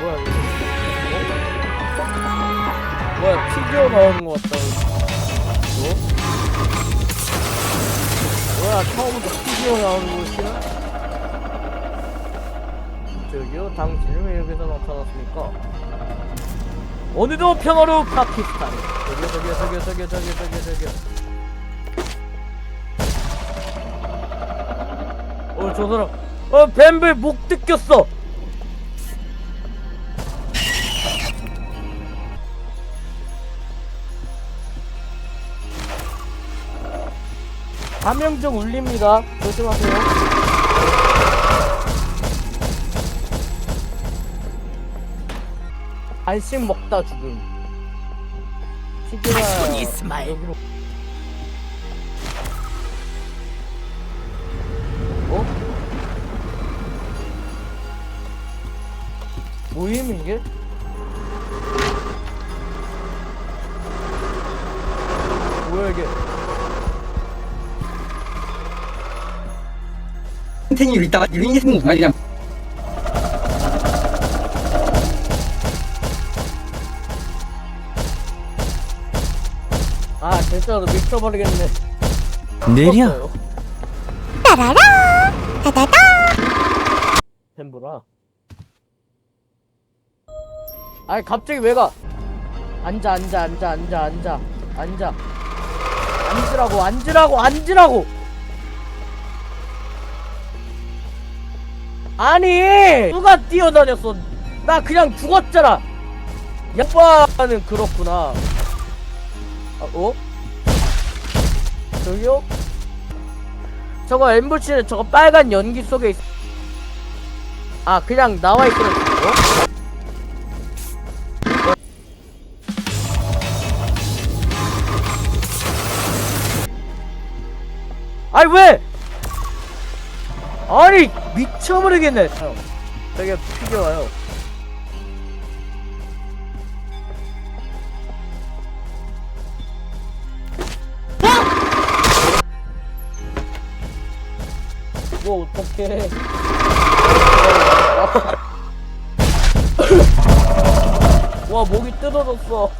뭐야 이거? 어? 뭐야 튀겨 나오는 것 같다. 뭐? 뭐야 처음부터 튀겨 나오는 것이야 저기요 당신은 왜 여기서 나타났습니까? 오늘도 평화로 파키스탄. 저기요 저기요 저기요 저기요 저기요 저기요 저기요. 어, 저 사람. 어, 뱀블 목 뜯겼어. 감염증 울립니다. 조심하세요. 간식 먹다 죽음. 피규어. 여기로. 어? 모임 이게? 뭐야 이게? 이따가 유인했는 거 아니야? 아 진짜로 미쳐버리겠네. 떴어요. 따라라 따다다 템브라. 아니 갑자기 왜 가? 앉아 앉아 앉아 앉아 앉아 앉아. 앉으라고 앉으라고 앉으라고. 아니 누가 뛰어다녔어? 나 그냥 죽었잖아. 야빠는 그렇구나. 아, 어? 저기요? 저거 엠부치는 저거 빨간 연기 속에 있... 아 그냥 나와 있으면 죽어? 아니 왜? 아니 미쳐버리겠네. 형 저기 피겨와요. 뭐 어떡해. 와 목이 뜯어졌어